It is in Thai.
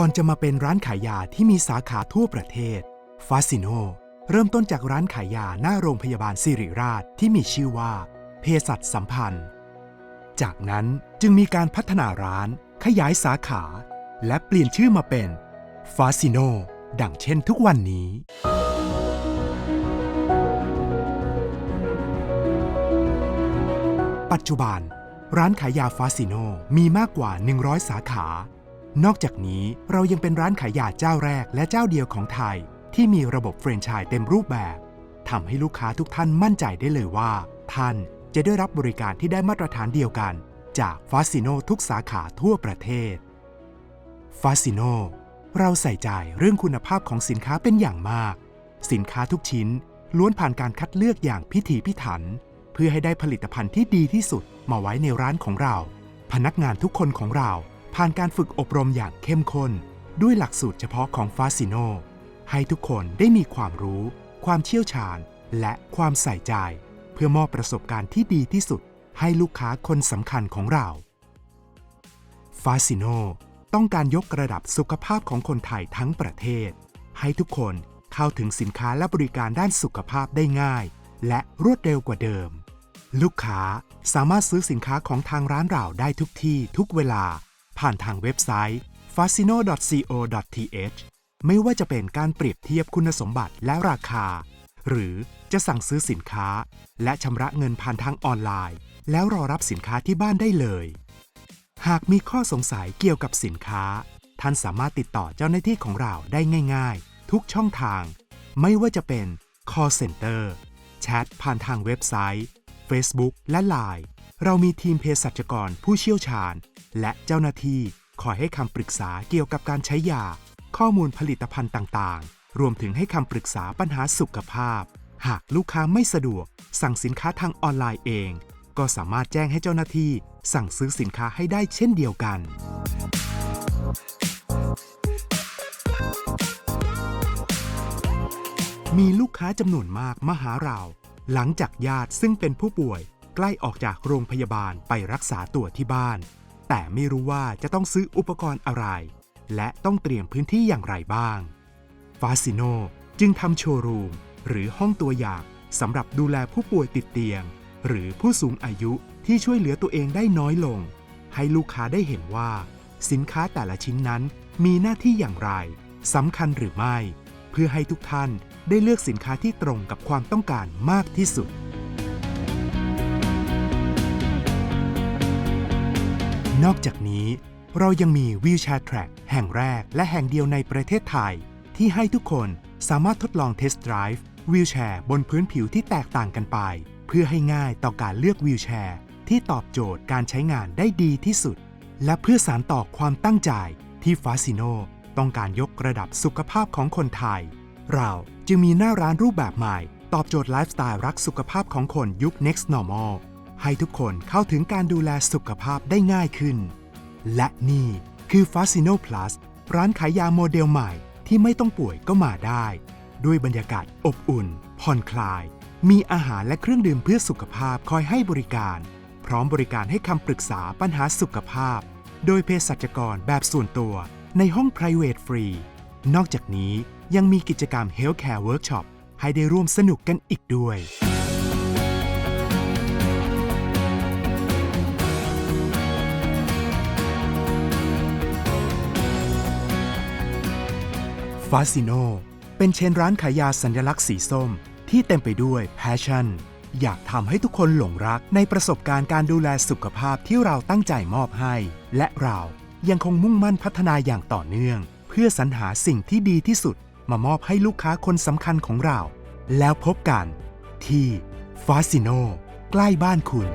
ก่อนจะมาเป็นร้านขายยาที่มีสาขาทั่วประเทศฟาซิโนเริ่มต้นจากร้านขายยาหน้าโรงพยาบาลสิริราชที่มีชื่อว่า เภสัชสัมพันธ์ จากนั้นจึงมีการพัฒนาร้าน ขยายสาขา และเปลี่ยนชื่อมาเป็นฟาซิโนดังเช่นทุกวันนี้ ปัจจุบัน ร้านขายยาฟาซิโนมีมากกว่า 100 สาขา นอกจากนี้เรายังเป็นร้านขายยาเจ้าแรกและเจ้าเดียวของไทย ที่มีระบบแฟรนไชส์เต็มรูปแบบทำให้ลูกค้าทุกท่านมั่นใจได้เลยว่า ท่านจะได้รับบริการที่ได้มาตรฐานเดียวกัน จากฟาซิโนทุกสาขาทั่วประเทศฟาซิโนเราใส่ใจเรื่องคุณภาพของสินค้าเป็นอย่างมาก สินค้าทุกชิ้นล้วนผ่านการคัดเลือกอย่างพิถีพิถัน เพื่อให้ได้ผลิตภัณฑ์ที่ดีที่สุดมาไว้ในร้านของเรา พนักงานทุกคนของเรา ผ่านการฝึกอบรมอย่างเข้มข้นด้วยหลักสูตรเฉพาะของฟาซิโน ให้ทุกคนได้มีความรู้ ความเชี่ยวชาญ และความใส่ใจ เพื่อมอบประสบการณ์ที่ดีที่สุดให้ลูกค้าคนสำคัญของเราฟาซิโนต้องการยกระดับสุขภาพของคนไทยทั้งประเทศ ให้ทุกคนเข้าถึงสินค้าและบริการด้านสุขภาพได้ง่าย และรวดเร็วกว่าเดิม ลูกค้าสามารถซื้อสินค้าของทางร้านเราได้ทุกที่ทุกเวลา ผ่านทางเว็บไซต์ fasino.co.th ไม่ว่าจะเป็นการเปรียบเทียบคุณสมบัติและราคา หรือจะสั่งซื้อสินค้า และชำระเงินผ่านทางออนไลน์ แล้วรอรับสินค้าที่บ้านได้เลย หากมีข้อสงสัยเกี่ยวกับสินค้า ท่านสามารถติดต่อเจ้าหน้าที่ของเราได้ง่าย ๆ ทุกช่องทาง ไม่ว่าจะเป็น call center แชทผ่านทางเว็บไซต์ Facebook และ Line เรามีทีมเภสัชกรผู้เชี่ยวชาญ และเจ้าหน้าที่คอยให้คำปรึกษาเกี่ยวกับการใช้ยา ข้อมูลผลิตภัณฑ์ต่างๆ รวมถึงให้คำปรึกษาปัญหาสุขภาพ หากลูกค้าไม่สะดวก สั่งสินค้าทางออนไลน์เอง ก็สามารถแจ้งให้เจ้าหน้าที่ สั่งซื้อสินค้าให้ได้เช่นเดียวกัน มีลูกค้าจำนวนมากมาหาเรา หลังจากญาติซึ่งเป็นผู้ป่วย ใกล้ออกจากโรงพยาบาลไปรักษาตัวที่บ้าน แต่ไม่รู้ว่าจะต้องซื้ออุปกรณ์อะไร และต้องเตรียมพื้นที่อย่างไรบ้างฟาซิโนจึงทำโชว์รูม หรือห้องตัวอย่างสำหรับดูแลผู้ป่วยติดเตียง หรือผู้สูงอายุที่ช่วยเหลือตัวเองได้น้อยลง ให้ลูกค้าได้เห็นว่า สินค้าแต่ละชิ้นนั้นมีหน้าที่อย่างไรสำคัญหรือไม่ เพื่อให้ทุกท่านได้เลือกสินค้าที่ตรงกับความต้องการมากที่สุด นอกจากนี้ เรายังมีวีลแชร์แทร็กแห่งแรกและแห่งเดียวในประเทศไทย ที่ให้ทุกคนสามารถทดลองเทสต์ไดรฟ์วีลแชร์บนพื้นผิวที่แตกต่างกันไป เพื่อให้ง่ายต่อการเลือกวีลแชร์ที่ตอบโจทย์การใช้งานได้ดีที่สุด และเพื่อสารต่อความตั้งใจที่ฟาซิโนต้องการยกระดับสุขภาพของคนไทย เราจึงมีหน้าร้านรูปแบบใหม่ ตอบโจทย์ไลฟ์สไตล์รักสุขภาพของคนยุค next normal ให้ทุกคนเข้าถึงการดูแลสุขภาพได้ง่ายขึ้น และนี่คือ f a s i n o Plus ร้านขายยาโมเดลใหม่ที่ไม่ต้องป่วยก็มาได้ ด้วยบรรยากาศอบอุ่น ผ่อนคลาย มีอาหารและเครื่องดื่มเพื่อสุขภาพคอยให้บริการ พร้อมบริการให้คำปรึกษาปัญหาสุขภาพ โดยเภสัชกรแบบส่วนตัวในห้อง private ฟรี นอกจากนี้ยังมีกิจกรรม Healthcare Workshop ให้ได้ร่วมสนุกกันอีกด้วย ฟาซิโนเป็นเชนร้านขายยาสัญลักษณ์สีส้ม ที่เต็มไปด้วย passion อยากทำให้ทุกคนหลงรักในประสบการณ์การดูแลสุขภาพที่เราตั้งใจมอบให้ และเรายังคงมุ่งมั่นพัฒนาอย่างต่อเนื่อง เพื่อสรรหาสิ่งที่ดีที่สุด มามอบให้ลูกค้าคนสำคัญของเรา แล้วพบกันที่ฟาซิโนใกล้บ้านคุณ